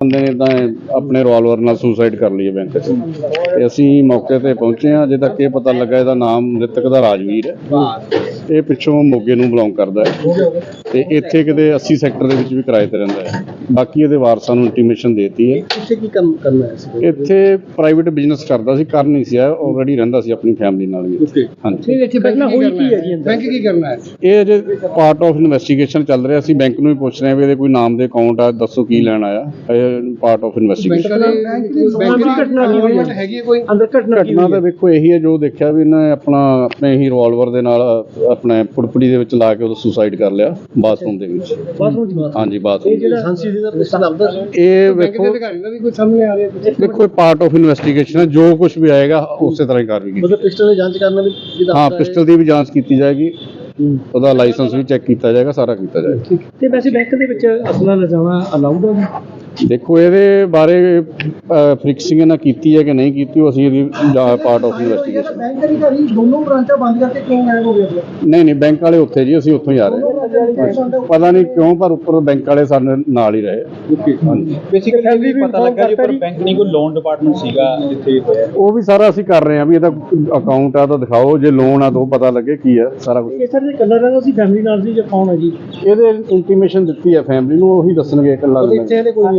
ਬੰਦੇ ਨੇ ਤਾਂ ਆਪਣੇ ਰਿਵਾਲਵਰ ਨਾਲ ਸੁਸਾਈਡ ਕਰ ਲਈ ਬੈਂਕ 'ਚ। ਤੇ ਅਸੀਂ ਮੌਕੇ ਤੇ ਪਹੁੰਚੇ ਹਾਂ, ਅਜੇ ਤੱਕ ਇਹ ਪਤਾ ਲੱਗਾ ਇਹਦਾ ਨਾਮ ਮ੍ਰਿਤਕ ਦਾ ਰਾਜਵੀਰ ਹੈ। ਇਹ ਪਿੱਛੋਂ ਮੋਗੇ ਨੂੰ ਬਿਲੋਂਗ ਕਰਦਾ ਹੈ। ਤੇ ਇੱਥੇ ਕਿਤੇ 80 ਸੈਕਟਰ ਦੇ ਵਿੱਚ ਵੀ ਕਿਰਾਏ ਤੇ ਰਹਿੰਦਾ ਹੈ। ਬਾਕੀ ਇਹਦੇ ਵਾਰਸਾਂ ਨੂੰ ਇੰਟੀਮੇਸ਼ਨ ਦੇਤੀ ਹੈ। ਇੱਥੇ ਕੀ ਕੰਮ ਕਰਨਾ ਹੈ ਸੀ ਇੱਥੇ ਪ੍ਰਾਈਵੇਟ ਬਿਜ਼ਨਸ ਕਰਦਾ ਸੀ ਕਰ ਨਹੀਂ ਸੀ ਆਲਰੇਡੀ ਰਹਿੰਦਾ ਸੀ ਆਪਣੀ ਫੈਮਿਲੀ ਨਾਲ ਵੀ। ਓਕੇ ਹਾਂਜੀ। ਇੱਥੇ ਪਹਿਲਾਂ ਹੋਈ ਕੀ ਹੈ ਜੀ ਬੈਂਕ ਕੀ ਕਰਨਾ ਹੈ? ਇਹ ਅਜੇ ਪਾਰਟ ਆਫ ਇਨਵੈਸਟੀਗੇਸ਼ਨ ਚੱਲ ਰਿਹਾ ਸੀ ਬੈਂਕ ਨੂੰ ਵੀ ਪੁੱਛ ਰਹੇ ਵੀ ਇਹਦੇ ਕੋਈ ਨਾਮ ਦੇ ਅਕਾਊਂਟ ਆ ਦੱਸੋ ਕੀ ਲੈਣ ਆਇਆ। ਇਹ ਪਾਰਟ ਆਫ ਇਨਵੈਸਟੀਗੇਸ਼ਨ ਬੈਂਕ ਦੀ ਘਟਨਾ ਕੀ ਹੈਗੀ ਹੈ ਕੋਈ? ਅੰਦਰ ਘਟਨਾ ਕੀ ਘਟਨਾ ਤਾਂ ਵੇਖੋ ਇਹੀ ਹੈ ਜੋ ਦੇਖਿਆ ਵੀ ਇਹਨੇ ਆਪਣਾ ਆਪਣੇ ਹੀ ਰਿਵਾਲਵਰ ਦੇ ਨਾਲ ਆਪਣੇ ਪੁੜਪੜੀ ਦੇ ਵਿੱਚ ਲਾ ਕੇ ਉਹ ਸੁਸਾਈਡ ਕਰ ਲਿਆ ਬਾਥਰੂਮ ਦੇ ਵਿੱਚ। ਹਾਂਜੀ ਬਾਥਰੂਮ ਦੇ ਵਿੱਚ। ਸਾਂਸੀ ਦੀ ਦਾ ਇਹ ਵੇਖੋ। ਅਧਿਕਾਰੀ ਦਾ ਵੀ ਕੋਈ ਸਾਹਮਣੇ ਆ ਰਿਹਾ ਦੇਖੋ ਪਾਰਟ ਆਫ ਇਨਵੈਸਟੀਗੇਸ਼ਨ ਹੈ। ਜੋ ਕੁਝ ਵੀ ਆਏਗਾ ਉਸੇ ਤਰ੍ਹਾਂ ਹੀ ਕਾਰਵਾਈ ਕੀਤੀ ਮਤਲਬ ਪਿਸਟਲ ਦੀ ਜਾਂਚ ਕਰਨਾ ਵੀ ਜਿਹਦਾ ਹਾਂ ਪਿਸਟਲ ਦੀ ਵੀ ਜਾਂਚ ਕੀਤੀ ਜਾਏਗੀ। ਉਹਦਾ ਲਾਇਸੈਂਸ ਵੀ ਚੈੱਕ ਕੀਤਾ ਜਾਏਗਾ ਸਾਰਾ ਕੀਤਾ ਜਾਏਗਾ। ਤੇ ਵੈਸੇ ਬੈਂਕ ਦੇ ਵਿੱਚ ਅਸਲਾ ਲਿਜਾਣਾ ਅਲਾਉਡ ਹੈ ਦੇਖੋ ਇਹਦੇ ਬਾਰੇ ਫਿਕਸਿੰਗ ਇਹਨਾਂ ਕੀਤੀ ਹੈ ਕਿ ਨਹੀਂ ਕੀਤੀ ਉਹ ਅਸੀਂ ਇਹਦੀ ਪਾਰਟ ਆਫ ਇਨਵੈਸਟੀਗੇਸ਼ਨ ਬੈਂਕ ਅਧਿਕਾਰੀ ਦੋਨੋਂ ਬ੍ਰਾਂਚਾਂ ਬੰਦ ਕਰਕੇ ਕਿਉਂ ਗਾਇਬ ਹੋ ਗਏ ਨਹੀਂ ਨਹੀਂ ਬੈਂਕ ਵਾਲੇ ਉੱਥੇ ਜੀ ਅਸੀਂ ਉੱਥੋਂ ਹੀ ਆ ਰਹੇ ਹਾਂ। ਪਤਾ ਨਹੀਂ ਕਿਉਂ ਪਰ ਉੱਪਰ ਬੈਂਕ ਵਾਲੇ ਸਾਡੇ ਨਾਲ ਹੀ ਰਹੇ। ਹਾਂਜੀ। ਬੇਸਿਕਲੀ ਵੀ ਪਤਾ ਲੱਗਾ ਜੀ ਉੱਪਰ ਬੈਂਕ ਨਹੀਂ ਕੋਈ ਲੋਨ ਡਿਪਾਰਟਮੈਂਟ ਸੀਗਾ ਜਿੱਥੇ ਇਹ ਹੋਇਆ। ਉਹ ਵੀ ਸਾਰਾ ਅਸੀਂ ਕਰ ਰਹੇ ਹਾਂ ਵੀ ਇਹਦਾ ਅਕਾਊਂਟ ਆ ਤਾਂ ਦਿਖਾਓ ਜੇ ਲੋਨ ਆ ਤਾਂ ਉਹ ਪਤਾ ਲੱਗੇ ਕੀ ਆ ਸਾਰਾ ਕੁਝ ਇਹ ਸਰ ਦੇ ਕਲਰ ਰਹਿੰਦਾ ਸੀ ਫੈਮਿਲੀ ਨਾਲ ਸੀ ਜਾਂ ਕੌਣ ਹੈ ਜੀ? ਇਹਦੇ ਇੰਟੀਮੇਸ਼ਨ ਦਿੱਤੀ ਹੈ ਫੈਮਿਲੀ ਨੂੰ ਉਹੀ ਦੱਸਣਗੇ ਹਲੇ ਕੋਈ